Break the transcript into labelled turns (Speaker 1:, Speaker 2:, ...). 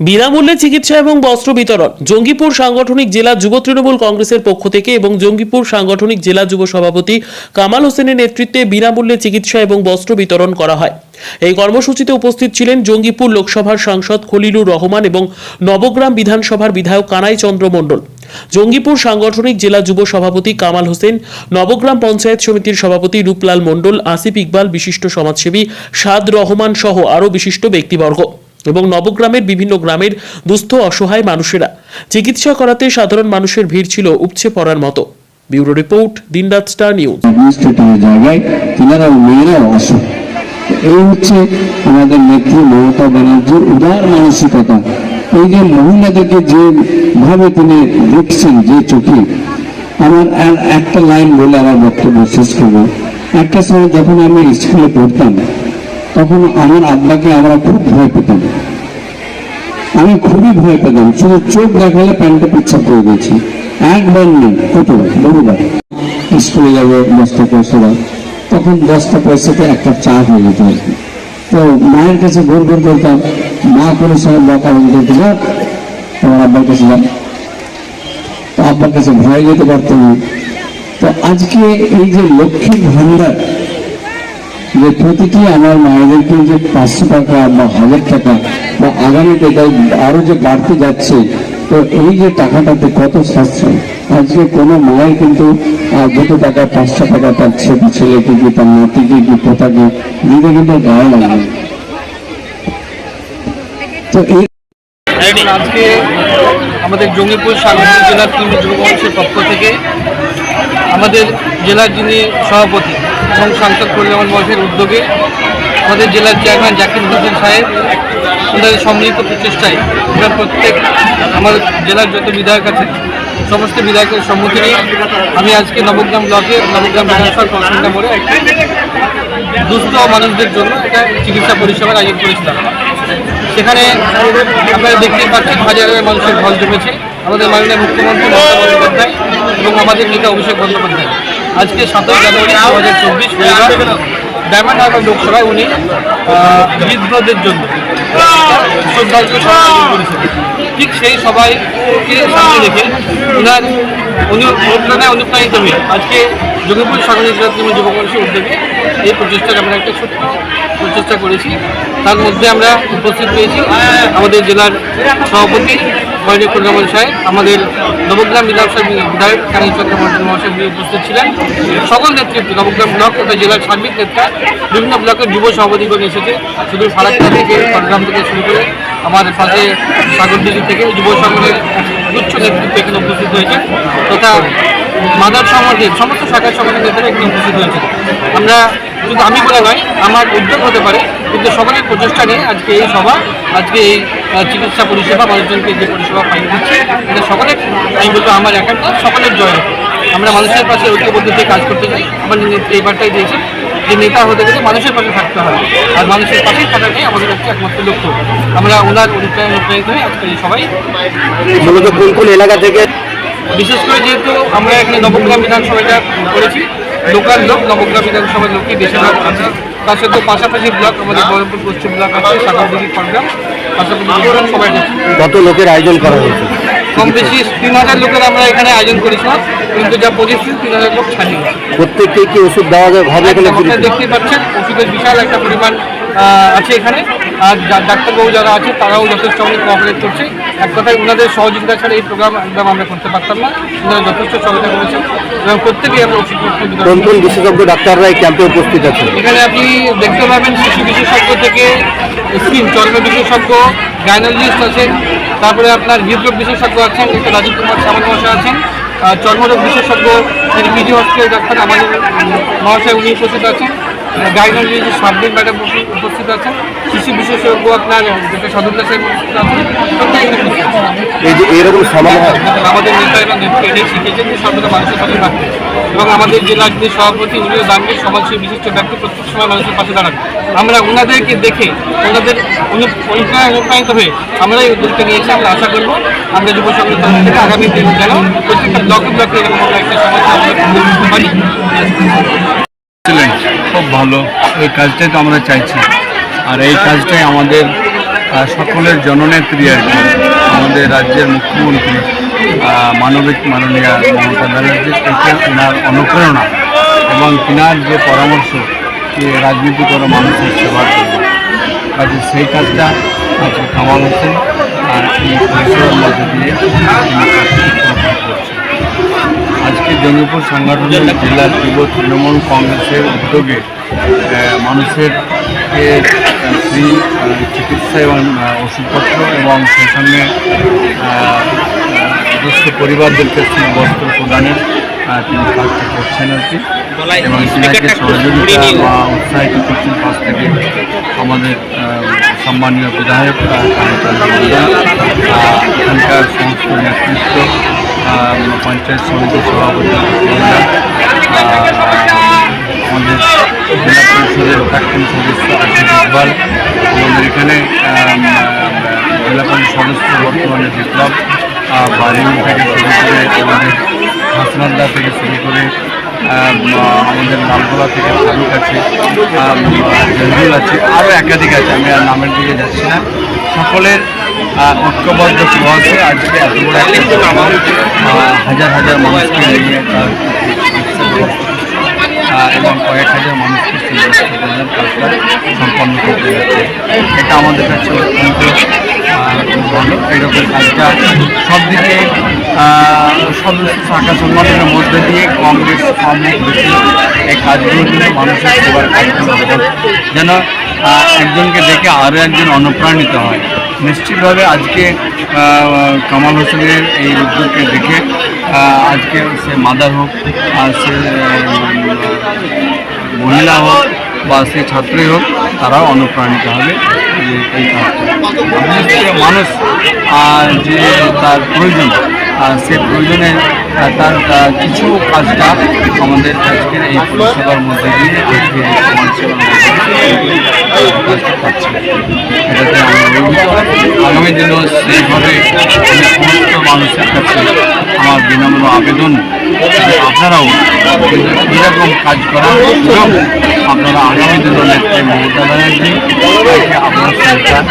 Speaker 1: বিনামূল্যে চিকিৎসা এবং বস্ত্র বিতরণ। জঙ্গিপুর সাংগঠনিক জেলা যুব তৃণমূল কংগ্রেসের পক্ষ থেকে এবং জঙ্গিপুর সাংগঠনিক জেলা যুব সভাপতি কামাল হোসেনের নেতৃত্বে বিনামূল্যে চিকিৎসা এবং বস্ত্র বিতরণ করা হয়। এই কর্মসূচিতে উপস্থিত ছিলেন জঙ্গিপুর লোকসভার সাংসদ খলিলুর রহমান এবং নবগ্রাম বিধানসভার বিধায়ক কানাই চন্দ্র মণ্ডল। জঙ্গিপুর সাংগঠনিক জেলা যুব সভাপতি কামাল হোসেন, নবগ্রাম পঞ্চায়েত সমিতির সভাপতি রূপলাল মণ্ডল, আসিফ ইকবাল, বিশিষ্ট সমাজসেবী সাদ রহমান সহ আরও বিশিষ্ট ব্যক্তিবর্গ। এবং নবগ্রামের বিভিন্ন গ্রামের দুস্থ অসহায় মানুষেরা চিকিৎসা করাতে সাধারণ মানুষের ভিড় ছিল উপচে পড়ার মতো। ব্যুরো রিপোর্ট, দিনরাত স্টার নিউজ।
Speaker 2: জায়গায় এই হচ্ছে আমাদের নেত্রী মমতা ব্যানার্জির উদার মানসিকতা। এই যে মহিলাদেরকে যেভাবে তিনি দেখছেন যে চোখে, আমার আর একটা লাইন বলে আমার বক্তব্য শেষ করব। একটা সময় যখন আমি স্কুলে পড়তাম তখন আমার আব্বাকে আমরা খুব ভয় পেতাম। আমি খুবই ভয় পেতাম। শুধু চোখ দেখালে প্যান্টটা পিচ্ছা করে দিয়েছি। একবার নেই কতবার? বহুবার। স্কুলে যাব দশটা পয়সা তখন দশটা পয়সাতে একটা চা হয়ে যেত আর কি। তো মায়ের কাছে ভোর ভোর করতাম, মা কোনো সময় বকা বন্ধ যাক তোমার আব্বার কাছে যান তো আব্বার কাছে ভয় যেতে পারতো না। তো আজকে এই যে লক্ষ্মীর ভান্ডার যে প্রতিটি আমার মায়েদেরকে যে পাঁচশো টাকা বা হাজার টাকা বা আগামীতে আরও যে বাড়তে যাচ্ছে, তো এই যে টাকাটাতে কত সাশ্রয় আজকে কোনো মায়ের কিন্তু দুটো টাকা, পাঁচশো টাকা তার ছোট ছেলেকে কি তার নাতিকে কি পোতাকে দিতে কিন্তু গায়ে লাগে তো এই
Speaker 3: আজকে আমাদের জঙ্গিপুর সাংগঠনিক জেলার তৃণমূল যুব পক্ষ থেকে আমাদের জেলার যিনি সভাপতি এবং সাংসদ কল্যাণ মহাশয়ের উদ্যোগে আমাদের জেলার চেয়ারম্যান জাকির হোসেন সাহেব ওনাদের সম্মিলিত প্রচেষ্টায় আমরা প্রত্যেক আমার জেলার যত বিধায়ক আছে সমস্ত বিধায়কের সম্মতি নিয়ে আমি আজকে নবগ্রাম ব্লকে, নবগ্রাম বিধানসভা মোড়ে একটি দুস্থ মানুষদের জন্য একটা চিকিৎসা পরিষেবার আয়োজন করেছিলাম। সেখানে আপনারা দেখতেই পাচ্ছেন হাজার হাজার মানুষের ঢল জমেছে। আমাদের মাননীয় মুখ্যমন্ত্রী মমতা বন্দ্যোপাধ্যায় এবং আমাদের নেতা অভিষেক বন্দ্যোপাধ্যায়। আজকে সাতই জানুয়ারি, দু হাজার চব্বিশ ডায়মন্ড লোকসভায় উনি হৃদরোগের জন্য শ্রদ্ধার্ঘ্য করেছেন। ঠিক সেই সবাইকে সামনে রেখে ওনার উনি অনুপ্রেরণায় অনুপ্রাণিত হয়ে আজকে যোগীপুর সাংগঠনিক জেলা তৃণমূল যুব কংগ্রেসের উদ্যোগে এই প্রচেষ্টাকে আমরা একটা ছোট্ট প্রচেষ্টা করেছি। তার মধ্যে আমরা উপস্থিত পেয়েছি আমাদের জেলার সভাপতি মহিলা কল্যাণ সাহেব, আমাদের নবগ্রাম বিধানসভা বিধায়ক চন্দ্র মন্ডল মহাশয় উপস্থিত ছিলেন। সকল নেতৃত্ব নবগ্রাম ব্লক তথা জেলার সার্বিক নেতা বিভিন্ন ব্লকের যুব সভাপতিগণ এসেছে। শুধু ফারাক্কা থেকে, চট্টগ্রাম থেকে শুরু করে আমার পাশে সাগরদিঘি থেকে যুব সংগঠনের উচ্চ নেতৃত্ব এখানে উপস্থিত হয়েছে তথা মাদার সমাজের সমস্ত শাখা সংগঠনের নেতারা এখানে উপস্থিত হয়েছে আমরা শুধু আমি বলে নয় আমার উদ্যোগ হতে পারে। কিন্তু সকলের প্রচেষ্টা নিয়ে আজকে এই সভা আজকে এই চিকিৎসা পরিষেবা মানুষজনকে যে পরিষেবা পাই দিচ্ছে এটা সকলের আমি বলব আমার একান্ত সকলের জয়। আমরা মানুষের পাশে ঐক্যবদ্ধ দিয়ে কাজ করতে চাই। আমার নেত্রী এই বার্তাই দিয়েছে যে নেতা হতে গেলে মানুষের পাশে থাকতে হবে। আর মানুষের পাশেই থাকাটাই আমাদের হচ্ছে একমাত্র লক্ষ্য। আমরা ওনার অনুপ্রাণ অনুপ্রাণিত হয়ে আজকে এই সবাই
Speaker 4: মূলত কোন কোন এলাকা থেকে?
Speaker 3: বিশেষ করে যেহেতু আমরা এখানে নবগ্রাম বিধানসভাটা করেছি লোকাল লোক নবগ্রাম বিধানসভার লোকই বেশিরভাগ আছে। তার সাথে পাশাপাশি ব্লক আমাদের বহরমপুর পশ্চিম ব্লক আছে সাগরদিঘি খড়গ্রাম পাশাপাশি সবাই
Speaker 4: কত লোকের আয়োজন করা হয়েছে?
Speaker 3: কম বেশি তিন হাজার লোকের আমরা এখানে আয়োজন করেছিলাম কিন্তু যা পজিশন তিন হাজার লোক ছাড়িয়ে
Speaker 4: প্রত্যেককে কি ওষুধ দেওয়া হবে এখানে
Speaker 3: দেখতে পাচ্ছেন ওষুধের বিশাল একটা পরিমাণ আছে এখানে। আর ডাক্তারবাবু যারা আছে তারাও যথেষ্ট অনেক কোঅপারেট করছে। এক কথায় ওনাদের সহযোগিতা ছাড়া এই প্রোগ্রাম একদম আমরা করতে পারতাম না। ওনারা যথেষ্ট সহযোগিতা করেছেন এবং প্রত্যেকেই আমরা
Speaker 4: কোন কোন বিশেষজ্ঞ ডাক্তাররা এই ক্যাম্পে উপস্থিত আছে
Speaker 3: এখানে আপনি দেখতে পাবেন শিশু বিশেষজ্ঞ থেকে স্কিন চর্ম বিশেষজ্ঞ গাইনোলজিস্ট আছেন তারপরে আপনার হৃদরোগ বিশেষজ্ঞ আছেন একটা রাজীব কুমার সামল মহাশয় আছেন আর চর্মরোগ বিশেষজ্ঞ যিনি পিজি হসপিটাল ডাক্তার আমাদের মহাশয় উনি উপস্থিত আছেন। গাইনোলজিস্ট সাবদিন ম্যাডাম উপস্থিত আছেন শিশু বিশেষজ্ঞ আপনার, যেটা সদর দাসের উপস্থিত।
Speaker 4: এই যে এরকম
Speaker 3: আমাদের নেতা এবং এটাই শিখেছেন যে সর্বদা মানুষের পাশে থাকতে। এবং আমাদের জেলার যে সভাপতি, উনিও দানবীর সমাজসেবী বিশিষ্ট ব্যক্তি, প্রত্যেক সময় মানুষের পাশে দাঁড়ান। আমরা ওনাদেরকে দেখে, ওনাদের অনু- অনুপ্রাণিত হয়ে আমরা এই উদ্যোগটা নিয়েছি, আমরা আশা করব আমরা যুব তরফ থেকে আগামী দিন যেন প্রত্যেকটা ব্লকে ব্লকে এরকম একটা সমাজ আমরা পারি।
Speaker 5: ছিলেন। খুব ভালো। এই কাজটাই তো আমরা চাইছি। আর এই কাজটাই আমাদের সকলের জননেত্রী আর কি। আমাদের রাজ্যের মুখ্যমন্ত্রী মানবিক মাননীয় মমতা ব্যানার্জির থেকে ওনার অনুপ্রেরণা এবং তিনার যে পরামর্শ যে রাজনীতি করে মানুষের সেবার জন্য। কাজে সেই কাজটা আজকে কামাল হোসেন আর এই পরিষেবার মধ্যে দিয়ে আজকে জঙ্গিপুর সাংগঠনিক জেলা যুব তৃণমূল কংগ্রেসের উদ্যোগে মানুষের ফ্রি চিকিৎসা এবং ওষুধপত্র এবং সেই সঙ্গে দুস্থ পরিবারদেরকে সেই বস্ত্র প্রদানের তিনি কাজটা করছেন আর কি। এবং তিনাকে সহযোগিতা বা উৎসাহিত করছেন পাশ থেকে আমাদের সম্মানীয় বিধায়ক এখানকার সমস্ত নেতৃত্ব পঞ্চায়েত সমিতির সভাপতি জেলা পরিষদের প্রাক্তন সদস্য আশিস ইকবাল আমাদের এখানে জেলা পরিষদ সদস্য বর্তমানে বিপ্লব বাড়ি থেকে শুরু করে আমাদের হাসনাদা থেকে শুরু করে আমাদের লালগোলা থেকে ফারুক আছে জহিরুল আছে আরও একাধিক আছে, আমি আর নামের দিকে যাচ্ছি না। সকলের ঐক্যবদ্ধ প্রয়াসে আজকে এত বড় হাজার হাজার মানুষকে নিয়ে এবং কয়েক হাজার মানুষকে প্রদানের কাজটা সম্পন্ন করতে যাচ্ছে। এটা আমাদের কাছে অত্যন্ত ভালো। এইরকম কাজটা সব দিকে সদস্য শাখা সংগঠনের মধ্যে দিয়ে কংগ্রেস কম এই কাজগুলো কিন্তু মানুষের সেবার হবে। যেন একজনকে দেখে আরও একজন অনুপ্রাণিত হয়। নিশ্চিতভাবে আজকে কামাল হোসেনের এই উদ্যোগকে দেখে আজকে সে মাদার হোক আর সে মহিলা হোক বা সে ছাত্রী হোক, তারাও অনুপ্রাণিত হবে এই মানুষ আর যে তার প্রয়োজন আর সে প্রয়োজনে তার কিছু কাজটা আমাদের আজকের এই পরিষেবার মধ্যে দিয়ে আজকে এই এটাতে আগামী দিনও সেইভাবে সমস্ত মানুষের কাছে আমার বিনম্র আবেদন আপনারাও এরকম কাজ করার এবং আপনারা আগামী দিনের নেত্রী মমতা ব্যানার্জি আপনার সরকার